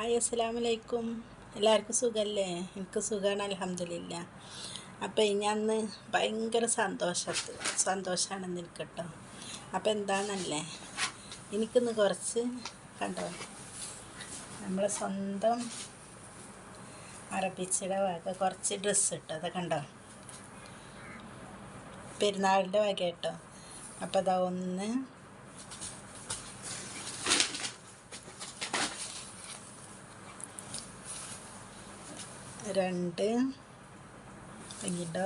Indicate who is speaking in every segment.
Speaker 1: Hi അസ്സലാമലൈക്കും. എല്ലാവർക്കും സുഖമല്ലേ എനിക്ക് സുഖമാണ് അലഹമില്ല അപ്പോൾ അന്ന് ഭയങ്കര സന്തോഷത്ത് സന്തോഷമാണെന്ന് എനിക്ക് കേട്ടോ അപ്പോൾ എന്താണെന്നല്ലേ എനിക്കിന്ന് കുറച്ച് കണ്ടോ? നമ്മളെ സ്വന്തം അറപ്പിച്ചിട വക കുറച്ച് ഡ്രസ്സ് ഇട്ടോ അത് കണ്ടോ? പെരുന്നാളിന്റെ വക കേട്ടോ അപ്പോൾ അതാ ഒന്ന് രണ്ട്. ഇട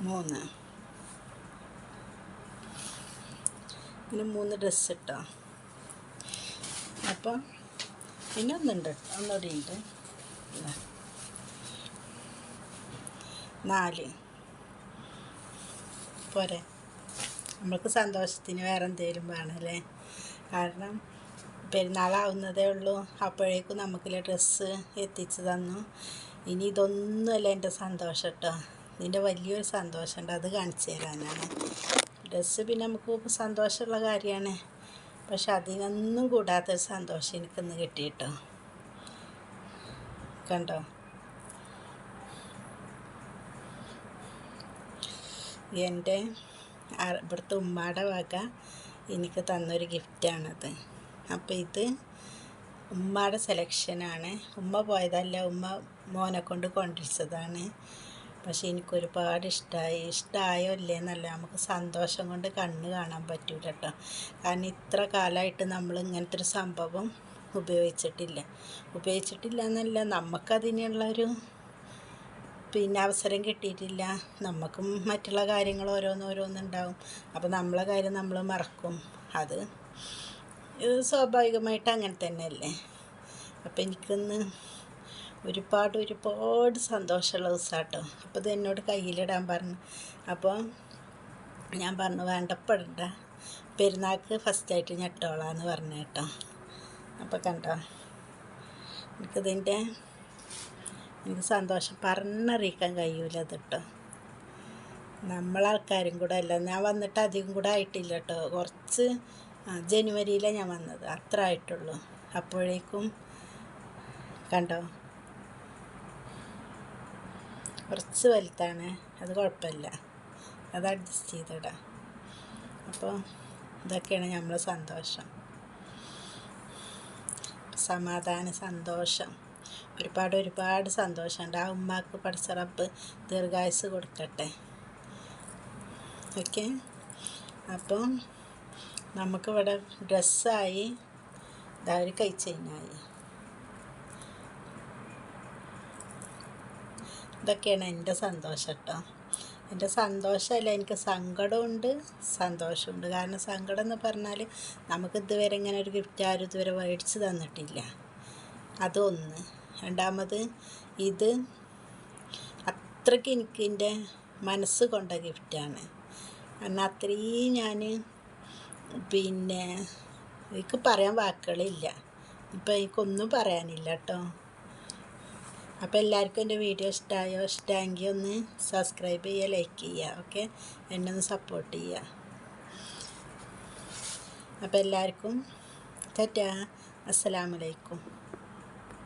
Speaker 1: മൂന്ന്. പിന്നെ മൂന്ന് ഡ്രസ്സ് ഇട്ടോ. അപ്പം പിന്നെ ഒന്നുണ്ട്. ഒന്നുകൂടി ഉണ്ട്. നാല്. പോരെ. നമ്മൾക്ക് സന്തോഷത്തിന് വേറെ എന്തെങ്കിലും വേണമല്ലേ കാരണം പെരുന്നാളാവുന്നതേ ഉള്ളൂ. അപ്പോഴേക്കും നമുക്കില്ല ഡ്രസ്സ് എത്തിച്ചു തന്നു. ഇനി ഇതൊന്നുമല്ല എന്റെ സന്തോഷം കേട്ടോ ഇതിന്റെ വലിയൊരു സന്തോഷമുണ്ട് അത് കാണിച്ചു തരാനാണ്. ഡ്രസ്സ് പിന്നെ നമുക്ക് സന്തോഷമുള്ള കാര്യമാണ്. പക്ഷെ അതിനൊന്നും കൂടാത്തൊരു സന്തോഷം എനിക്കിന്ന് കിട്ടി കേട്ടോ കണ്ടോ? എന്റെ ഇവിടുത്തെ ഉമ്മയുടെ വക എനിക്ക് തന്നൊരു ഗിഫ്റ്റാണത് അപ്പോൾ ഇത് ഉമ്മയുടെ സെലക്ഷനാണ് ഉമ്മ പോയതല്ല ഉമ്മ മോനെ കൊണ്ട് കൊണ്ടിരിച്ചതാണ് പക്ഷെ എനിക്കൊരുപാട് ഇഷ്ടമായി ഇഷ്ടമായോ ഇല്ലേന്നല്ല നമുക്ക് സന്തോഷം കൊണ്ട് കണ്ണ് കാണാൻ പറ്റൂല കേട്ടോ കാരണം ഇത്ര കാലമായിട്ട് നമ്മൾ ഇങ്ങനത്തെ ഒരു സംഭവം ഉപയോഗിച്ചിട്ടില്ല. ഉപയോഗിച്ചിട്ടില്ല എന്നല്ല നമുക്കതിനുള്ളൊരു പിന്നെ അവസരം കിട്ടിയിട്ടില്ല. നമുക്കും മറ്റുള്ള കാര്യങ്ങൾ ഓരോന്നോരോന്നുണ്ടാവും അപ്പോൾ നമ്മളെ കാര്യം നമ്മൾ മറക്കും. അത് ഇത് സ്വാഭാവികമായിട്ട് അങ്ങനെ തന്നെയല്ലേ? അപ്പോൾ എനിക്കൊന്ന് ഒരുപാട് ഒരുപാട് സന്തോഷമുള്ള ദിവസമാട്ടോ അപ്പോൾ ഇത് എന്നോട് കയ്യിലിടാൻ പറഞ്ഞു. അപ്പോൾ ഞാൻ പറഞ്ഞു വേണ്ടപ്പെടണ്ട. പെരുന്നാൾക്ക് ഫസ്റ്റായിട്ട് ഞെട്ടോളാന്ന് പറഞ്ഞു കേട്ടോ. അപ്പോൾ കണ്ടോ? എനിക്കിതിന്റെ എനിക്ക് സന്തോഷം. പറഞ്ഞറിയിക്കാൻ കഴിയൂല അത് നമ്മളാൾക്കാരും കൂടെ അല്ല. ഞാൻ വന്നിട്ട് അധികം കൂടെ ആയിട്ടില്ല കേട്ടോ കുറച്ച് ജനുവരിയിലാണ് ഞാൻ വന്നത്. അത്ര ആയിട്ടുള്ളൂ. അപ്പോഴേക്കും കണ്ടോ? കുറച്ച് വലുതാണ്. അത് കുഴപ്പമില്ല അത് അഡ്ജസ്റ്റ് ചെയ്തിടാം. അപ്പോൾ ഇതൊക്കെയാണ് നമ്മളെ സന്തോഷം. സമാധാന സന്തോഷം. ഒരുപാട് ഒരുപാട് സന്തോഷമുണ്ട്. ആ ഉമ്മാക്ക് പഠിച്ച റബ്ബ് ദീർഘായുസ് കൊടുക്കട്ടെ. ഓക്കെ? അപ്പം നമുക്കിവിടെ ഡ്രസ്സായി ഒരു കൈ ചെയിനായി. ഇതൊക്കെയാണ് എന്റെ സന്തോഷം കേട്ടോ. എന്റെ സന്തോഷമല്ല എനിക്ക് സങ്കടമുണ്ട് സന്തോഷമുണ്ട്. കാരണം സങ്കടം എന്ന് പറഞ്ഞാൽ നമുക്ക് ഇതുവരെ ഇങ്ങനെ ഒരു ഗിഫ്റ്റ് ആരും ഇതുവരെ മേടിച്ച് തന്നിട്ടില്ല. അതൊന്ന്. രണ്ടാമത് ഇത് അത്രയ്ക്ക് എനിക്ക് എന്റെ മനസ്സ് കൊണ്ട ഗിഫ്റ്റാണ്. കാരണം അത്രയും ഞാൻ പിന്നെ എനിക്ക് പറയാൻ വാക്കുകളില്ല. ഇപ്പം എനിക്കൊന്നും പറയാനില്ല കേട്ടോ. അപ്പോൾ എല്ലാവർക്കും എന്റെ വീഡിയോ ഇഷ്ടമായോ ഇഷ്ടമെങ്കിൽ ഒന്ന് സബ്സ്ക്രൈബ് ചെയ്യുക ലൈക്ക് ചെയ്യുക ഓക്കെ? എന്നെ ഒന്ന് സപ്പോർട്ട് ചെയ്യുക. അപ്പോൾ എല്ലാവർക്കും ടാറ്റാ. അസ്സലാമലൈക്കും